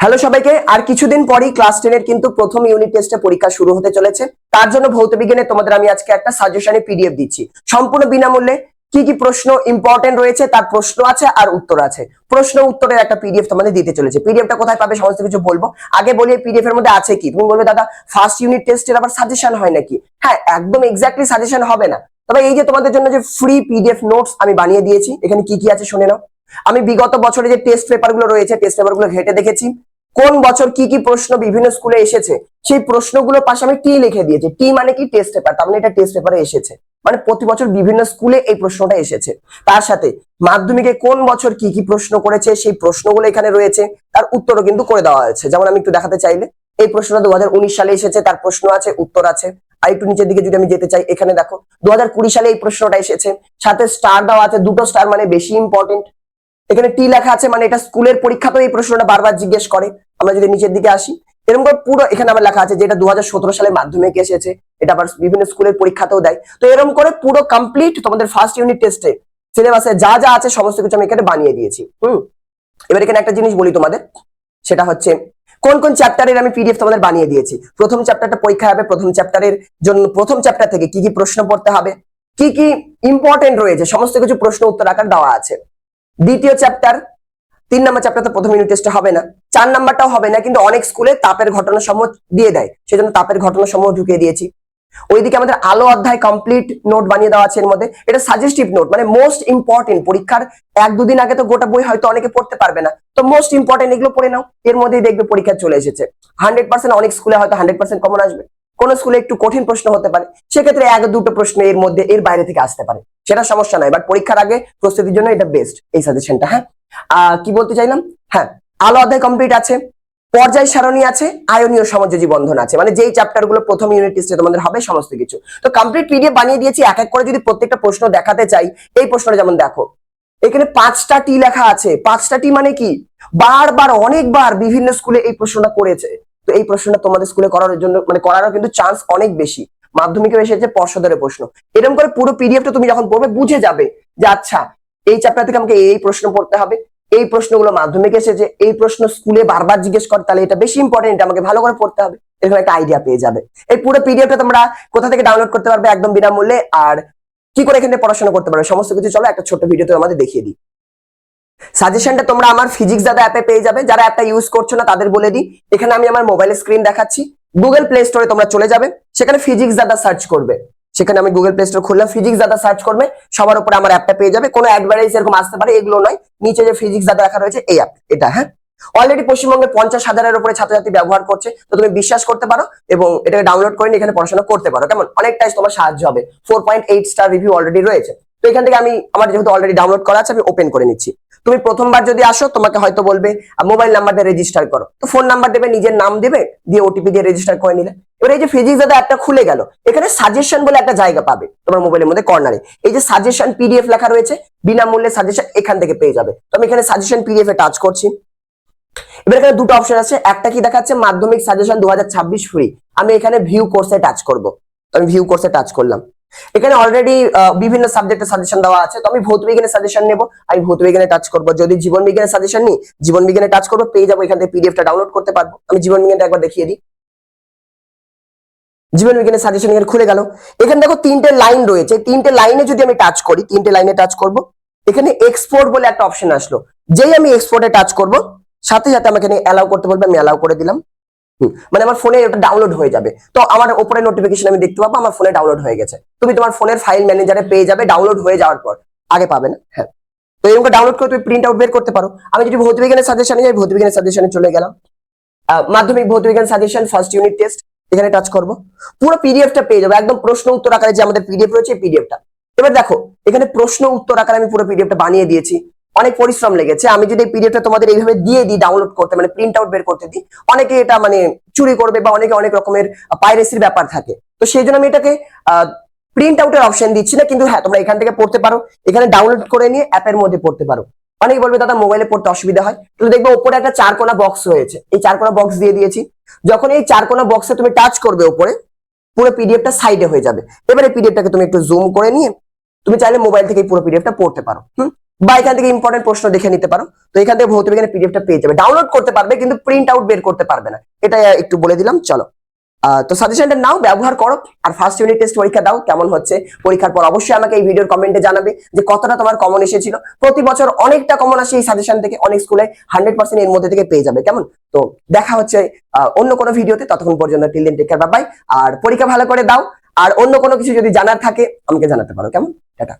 Hello সবাইকে, আর কিছুদিন পরেই ক্লাস টেনের কিন্তু প্রথম ইউনিট টেস্টে পরীক্ষা শুরু হতে চলেছে। তার জন্য ভৌত বিজ্ঞানে তোমাদের আমি আজকে একটা সাজেশনে পিডিএফ দিচ্ছি। সম্পূর্ণ বিনামূল্যে কি কি প্রশ্ন ইম্পর্টেন্ট রয়েছে, তার প্রশ্ন আছে আর উত্তর আছে। প্রশ্ন উত্তরের একটা পিডিএফ তোমাদের দিতে চলেছে। পিডিএফটা কোথায় পাবে সমস্ত কিছু বলব। আগে বলি পিডিএফ এর মধ্যে আছে কি? তুমি বলবে, দাদা ফার্স্ট ইউনিট টেস্টের আবার সাজেশন হয় নাকি? হ্যাঁ একদম এক্স্যাক্টলি সাজেশন হবে না। তবে এই যে তোমাদের জন্য যে ফ্রি পিডিএফ নোটস আমি বানিয়ে দিয়েছি, এখানে কি কি আছে শুনে নাও। আমি বিগত বছরে যে টেস্ট পেপারগুলো রয়েছে টেস্ট পেপারগুলো ঘেটে দেখেছি। কোন বছর কি কি প্রশ্ন বিভিন্ন স্কুলে এসেছে, সেই প্রশ্নগুলোর পাশে আমি টি লিখে দিয়েছি। টি মানে কি টেস্ট পেপার তার মানে এটা টেস্ট পেপারে এসেছে। মানে প্রতি বছর বিভিন্ন স্কুলে এই প্রশ্নটা এসেছে। তার সাথে মাধ্যমিকে কোন বছর কি কি প্রশ্ন করেছে, সেই প্রশ্নগুলো এখানে রয়েছে। তার উত্তরও কিন্তু করে দেওয়া হয়েছে। যেমন আমি একটু দেখাতে চাইলে, এই প্রশ্নটা দু হাজার উনিশ সালে এসেছে, তার প্রশ্ন আছে, উত্তর আছে। আর একটু নিচের দিকে যদি আমি যেতে চাই, এখানে দেখো দু হাজার কুড়ি সালে এই প্রশ্নটা এসেছে। সাথে স্টার দেওয়া আছে, দুটো স্টার মানে বেশি ইম্পর্টেন্ট এখানে টি লেখা আছে মানে এটা স্কুলের পরীক্ষাতেও এই প্রশ্নটা বারবার জিজ্ঞেস করে। আমরা যদি নিচের দিকে আসি, এরকম করে পুরো এখানে আবার লেখা আছে যেটা দু সালে মাধ্যমিকে এসেছে, এটা আবার বিভিন্ন স্কুলের পরীক্ষাতেও দেয়। তো এরকম করে পুরো কমপ্লিট তোমাদের ফার্স্ট ইউনিট টেস্টে সিলেবাসে যা যা আছে সমস্ত কিছু আমি এখানে বানিয়ে দিয়েছি, হুম? এবার এখানে একটা জিনিস বলি তোমাদের, সেটা হচ্ছে কোন কোন চ্যাপ্টারের আমি পিডিএফ তোমাদের বানিয়ে দিয়েছি। প্রথম চ্যাপ্টারটা পরীক্ষা হবে, প্রথম চ্যাপ্টারের জন্য, প্রথম চ্যাপ্টার থেকে কি কি প্রশ্ন পড়তে হবে, কি কি ইম্পর্টেন্ট রয়েছে, সমস্ত কিছু প্রশ্ন উত্তর আকার দেওয়া আছে। দ্বিতীয় চ্যাপ্টার তিন নম্বর চ্যাপ্টার তো প্রথম ইউনিট টেস্টে হবে না। চার নাম্বারটাও হবে না, কিন্তু অনেক স্কুলে তাপের ঘটনা সমূহ দিয়ে দেয়। সেজন্য তাপের ঘটনা সমূহ ঢুকিয়ে দিয়েছি। ওইদিকে আমাদের আলো অধ্যায় কমপ্লিট নোট বানিয়ে দেওয়া আছে এর মধ্যে। এটা সাজেস্টিভ নোট মানে মোস্ট ইম্পর্টেন্ট পরীক্ষার এক দুদিন আগে তো গোটা বই হয়তো অনেকে পড়তে পারবে না। তো মোস্ট ইম্পর্টেন্ট এগুলো পড়ে নাও, এর মধ্যেই দেখবে পরীক্ষা চলে এসেছে। হান্ড্রেড পার্সেন্ট অনেক স্কুলে হয়তো হান্ড্রেড পার্সেন্ট কমন আসবে। কোন স্কুলে একটু কঠিন প্রশ্ন হতে পারে। সেক্ষেত্রে এক দুটো প্রশ্ন এর মধ্যে, এর বাইরে থেকে আসতে পারে। সেটা সমস্যা নাই বাট পরীক্ষার আগে প্রস্তুতির জন্য এটা বেস্ট এই সাজেশনটা হ্যাঁ? কি বলতে চাইলাম? হ্যাঁ আলো অধ্যায় কমপ্লিট আছে, পর্যায় সারণী আছে, আয়নীয় সমযোজী বন্ধন আছে মানে যেই চ্যাপ্টারগুলো প্রথম ইউনিট টেস্টে তোমাদের হবে সমস্ত কিছু। তো কমপ্লিট পিডিএফ বানিয়ে দিয়েছি, এক এক করে যদি প্রত্যেকটা প্রশ্ন দেখাতে চাই, এই প্রশ্নটা যেমন দেখো, এখানে পাঁচটা টি লেখা আছে, পাঁচটা টি মানে কি? বারবার, অনেকবার বিভিন্ন স্কুলে এই প্রশ্নটা করেছে, তো এই প্রশ্নটা তোমাদের স্কুলে করার জন্য মানে করারও কিন্তু চান্স অনেক বেশি। মাধ্যমিকে এসেছে পর্ষদের প্রশ্ন। এরকম করে পুরো পিডিএফটা তুমি যখন পড়বে, বুঝে যাবে যে আচ্ছা এই চ্যাপ্টার থেকে আমাকে এই প্রশ্ন পড়তে হবে, এই প্রশ্নগুলো মাধ্যমিকে এসেছে, এই প্রশ্ন স্কুলে বারবার জিজ্ঞেস করে, তাহলে এটা বেশি ইম্পর্টেন্ট আমাকে ভালো করে পড়তে হবে, এরকম একটা আইডিয়া পেয়ে যাবে। এই পুরো পিডিএফটা তোমরা কোথা থেকে ডাউনলোড করতে পারবে একদম বিনামূল্যে, আর কি করে এখানে পড়াশোনা করতে পারবে, সমস্ত কিছু চলো একটা ছোট্ট ভিডিওতে আমাদের দেখিয়ে দিই। সাজেশনটা তোমরা আমার ফিজিক্স দাদা অ্যাপে পেয়ে যাবে, যারা অ্যাপটা ইউজ করছ না, তাদের বলে দিই। এখানে আমি আমার মোবাইল স্ক্রিন দেখাচ্ছি। গুগল প্লে স্টোরে তোমরা চলে যাবে, সেখানে ফিজিক্স দাদা সার্চ করবে। সেখানে আমি গুগল প্লে স্টোর খুললাম ফিজিক্স দাদা সার্চ করবে, সবার উপরে আমার অ্যাপটা পেয়ে যাবে। কোনো অ্যাডভার্টাইজ এরকম আসতে পারে, এগুলো নয়। নিচে যে ফিজিক্স দাদা রাখা রয়েছে, এই অ্যাপ এটা হ্যাঁ? অলরেডি পশ্চিমবঙ্গে পঞ্চাশ হাজারের উপরে ছাত্রছাত্রী ব্যবহার করছে, তো তুমি বিশ্বাস করতে পারো এবং এটাকে ডাউনলোড করে এখানে পড়াশোনা করতে পারো। কেমন? অনেকটাই তোমার সাহায্য হবে। Four point eight star review already রয়েছে। তো এখান থেকে আমি, আমার যেহেতু অলরেডি ডাউনলোড করা আছে, আমি ওপেন করে নিচ্ছি। তুমি প্রথমবার যদি আসো, তোমাকে হয়তো বলবে মোবাইল নাম্বারটা রেজিস্টার করো। তো ফোন নাম্বার দেবে, নিজের নাম দেবে, দিয়ে ওটিপি দিয়ে রেজিস্টার করে নিলে। এবার এই যে ফিজিক্স দাদা অ্যাপটা খুলে গেল, এখানে সাজেশন বলে একটা জায়গা পাবে তোমার মোবাইলের মধ্যে কর্নারে এই যে সাজেশন পিডিএফ লেখা রয়েছে, বিনামূল্যে সাজেশন এখান থেকে পেয়ে যাবে। তো আমি এখানে সাজেশন পিডিএফ এ টাচ করছি। এবার এখানে দুটো অপশন আছে। একটা কি দেখাচ্ছে? মাধ্যমিক সাজেশন দু হাজার ছাব্বিশ ফ্রি আমি এখানে ভিউ কোর্সে টাচ করব। আমি ভিউ কোর্সে টাচ করলাম। এখানে অলরেডি বিভিন্ন সাবজেক্টের সাজেশন দেওয়া আছে। তো আমি ভৌত বিজ্ঞানের সাজেশন নেব। আমি ভৌত বিজ্ঞানে টাচ করব। যদি জীবন বিজ্ঞানের সাজেশন নিই, জীবন বিজ্ঞানে টাচ করব, পেয়ে যাব, এখান থেকে পিডিএফটা ডাউনলোড করতে পারব। আমি জীবন বিজ্ঞানটা একবার দেখিয়ে দিই। জীবন বিজ্ঞানের সাজেশন এখানে খুলে গেল। এখানে দেখো তিনটে লাইন রয়েছে। তিনটে লাইনে যদি আমি টাচ করি, তিনটে লাইনে টাচ করব। এখানে এক্সপোর্ট বলে একটা অপশন আসলো। যেই আমি এক্সপোর্টে টাচ করব, সাথে সাথে আমাকে এখানে অ্যালাউ করতে বলবে, আমি অ্যালাউ করে দিলাম। মানে আমার ফোনে ওটা ডাউনলোড হয়ে যাবে। তো আমার উপরে নোটিফিকেশন আমি দেখতে পাবো, আমার ফোনে ডাউনলোড হয়ে গেছে। তুমি তোমার ফোনের ফাইল ম্যানেজারে পেয়ে যাবে ডাউনলোড হয়ে যাওয়ার পর। আগে পাবে না? হ্যাঁ। তো এরকম ডাউনলোড করে তুমি প্রিন্ট আউট বের করতে পারো। আমি যদি ভৌত বিজ্ঞানের সাজেশনে যাই ভৌত বিজ্ঞানের সাজেশনে চলে গেলাম। মাধ্যমিক ভৌত বিজ্ঞান সাজেশন ফার্স্ট ইউনিট টেস্ট এখানে টাচ করব। পুরো পিডিএফটা পেয়ে যাবে, একদম প্রশ্ন উত্তর আকারে যে আমাদের পিডিএফ রয়েছে পিডিএফটা এবার দেখো, এখানে প্রশ্ন উত্তর আকারে আমি পুরো পিডিএফটা বানিয়ে দিয়েছি। অনেক পরিশ্রম লেগেছে। আমি যদি পিডিএফটা তোমাদের এইভাবে দিয়ে দিই ডাউনলোড করতে মানে প্রিন্ট আউট বের করতে দিই, অনেকে এটা মানে চুরি করবে বা অনেকে অনেক রকমের পাইরেসির ব্যাপার থাকে। তো সেই জন্য আমি এটাকে প্রিন্ট আউটের অপশন দিচ্ছি না, কিন্তু হ্যাঁ তোমরা এখান থেকে পড়তে পারো। এখানে ডাউনলোড করে নিয়ে অ্যাপের মধ্যে পড়তে পারো। অনেকে বলবে, দাদা মোবাইলে পড়তে অসুবিধা হয়। তো দেখবে ওপরে একটা চার কোনা বক্স রয়েছে। এই চার কোনা বক্স দিয়ে দিয়েছি। যখন এই চার কোনা বক্সে তুমি টাচ করবে ওপরে পুরো পিডিএফটা সাইডে হয়ে যাবে। এবারে পিডিএফটাকে তুমি একটু জুম করে নিয়ে, তুমি চাইলে মোবাইল থেকে পুরো পিডিএফটা পড়তে পারো। হুম? বা এখান থেকে ইম্পর্টেন্ট প্রশ্ন দেখে নিতে পারো। তো এখান থেকে ভৌত বিজ্ঞানের পিডিএফটা পেয়ে যাবে। ডাউনলোড করতে পারবে, কিন্তু প্রিন্ট আউট বের করতে পারবে না। এটা একটু বলে দিলাম, চলো। তো সাজেশনটা নাও, ব্যবহার করো, আর ফার্স্ট ইউনিট টেস্ট পরীক্ষা দাও, কেমন হচ্ছে পরীক্ষার পর অবশ্যই আমাকে এই ভিডিওর কমেন্টে জানাবে যে কতটা তোমার কমন এসেছিল প্রতি বছর অনেকটা কমন আসে এই সাজেশন থেকে, অনেক স্কুলে হান্ড্রেড পার্সেন্ট এর মধ্যে থেকে পেয়ে যাবে, কেমন? তো দেখা হচ্ছে অন্য কোনো ভিডিওতে, ততক্ষণ পর্যন্ত till then take care bye আর পরীক্ষা ভালো করে দাও, আর অন্য কোনো কিছু যদি জানার থাকে, আমাকে জানাতে পারো, কেমন? টাটা।